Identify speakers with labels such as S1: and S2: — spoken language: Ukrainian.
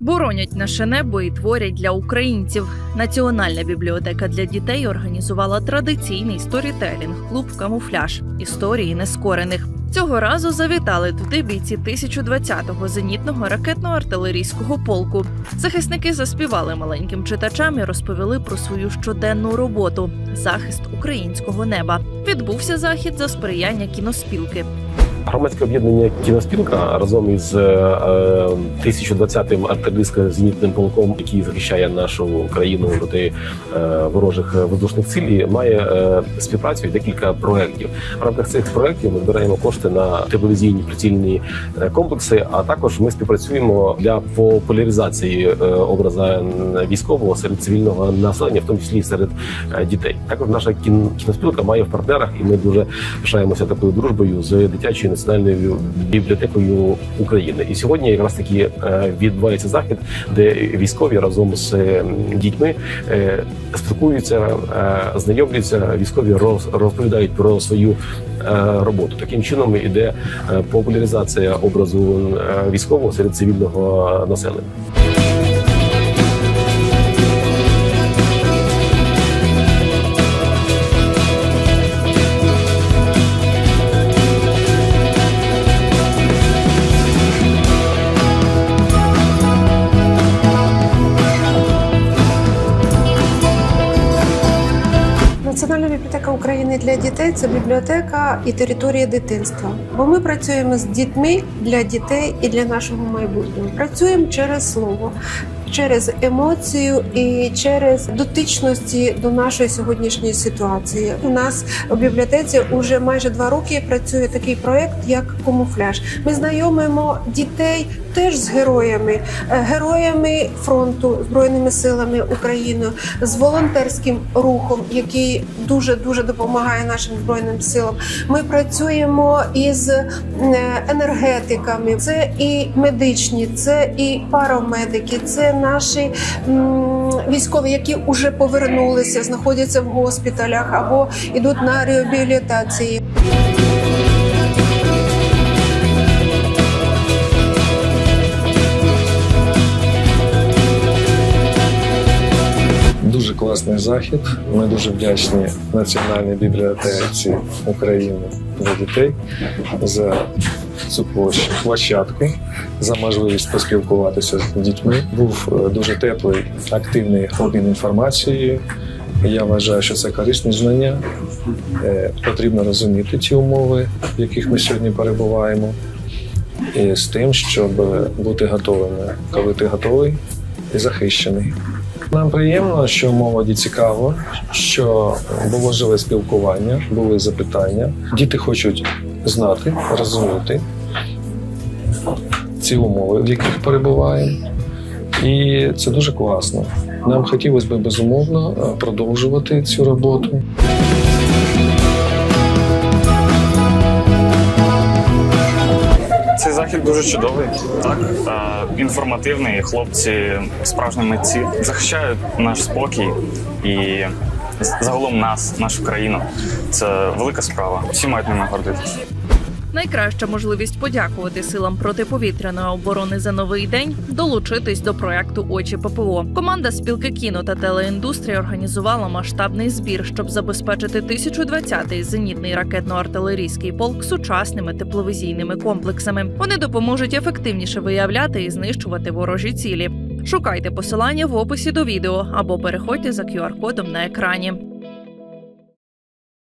S1: Боронять наше небо і творять для українців. Національна бібліотека для дітей організувала традиційний сторітелінг клуб Камуфляж історії нескорених. Цього разу завітали туди бійці 1020-го зенітного ракетно-артилерійського полку. Захисники заспівали маленьким читачам і розповіли про свою щоденну роботу захист українського неба. Відбувся захід за сприяння кіноспілки.
S2: Громадське об'єднання кіноспілка разом із е, е, 1020-м артилерійсько зенітним полком, який захищає нашу країну проти е, ворожих воздушних цілей, має е, співпрацю і декілька проєктів. В рамках цих проєктів ми збираємо кошти на телевізійні прицільні е, комплекси. А також ми співпрацюємо для популяризації е, образа військового серед цивільного населення, в тому числі і серед е, дітей. Також наша кін- кіноспілка має в партнерах, і ми дуже пишаємося такою дружбою з дитячою національною бібліотекою України. І сьогодні якраз таки е, відбувається захід, де військові разом з е, дітьми е, спілкуються, е, знайомляться. Військові роз- розповідають про свою роботу. Таким чином іде популяризація образу військового серед цивільного населення.
S3: Національна бібліотека України для дітей це бібліотека і територія дитинства. Бо ми працюємо з дітьми для дітей і для нашого майбутнього. Працюємо через слово, через емоцію і через дотичності до нашої сьогоднішньої ситуації. У нас у бібліотеці вже майже два роки працює такий проект, як камуфляж. Ми знайомимо дітей теж з героями, е, героями фронту збройними силами України, з волонтерським рухом, який дуже дуже допомагає нашим збройним силам. Ми працюємо із е, енергетиками. Це і медичні, це і парамедики, це наші військові, які вже повернулися, знаходяться в госпіталях або йдуть на реабілітації.
S4: Класний захід. Ми дуже вдячні Національній бібліотеці України для дітей за цю площу, площадку, за можливість поспілкуватися з дітьми. Був е, дуже теплий, активний обмін інформацією. Я вважаю, що це корисні знання. Е, Потрібно розуміти ті умови, в яких ми сьогодні перебуваємо, і з тим, щоб бути готовими, коли ти готовий і захищений. Нам приємно, що молоді цікаво, що було живе спілкування, були запитання. Діти хочуть знати, розуміти ці умови, в яких перебуваємо. І це дуже класно. Нам хотілося б безумовно продовжувати цю роботу.
S5: Цей захід дуже чудовий, так е, інформативний. Хлопці справжні митці захищають наш спокій і загалом нас, нашу країну. Це велика справа. Всі мають ними гордитися.
S1: Найкраща можливість подякувати силам протиповітряної оборони за новий день долучитись до проекту Очі ППО. Команда спілки кіно та телеіндустрії організувала масштабний збір, щоб забезпечити 1020-й зенітний ракетно-артилерійський полк сучасними тепловізійними комплексами. Вони допоможуть ефективніше виявляти і знищувати ворожі цілі. Шукайте посилання в описі до відео або переходьте за QR-кодом на екрані.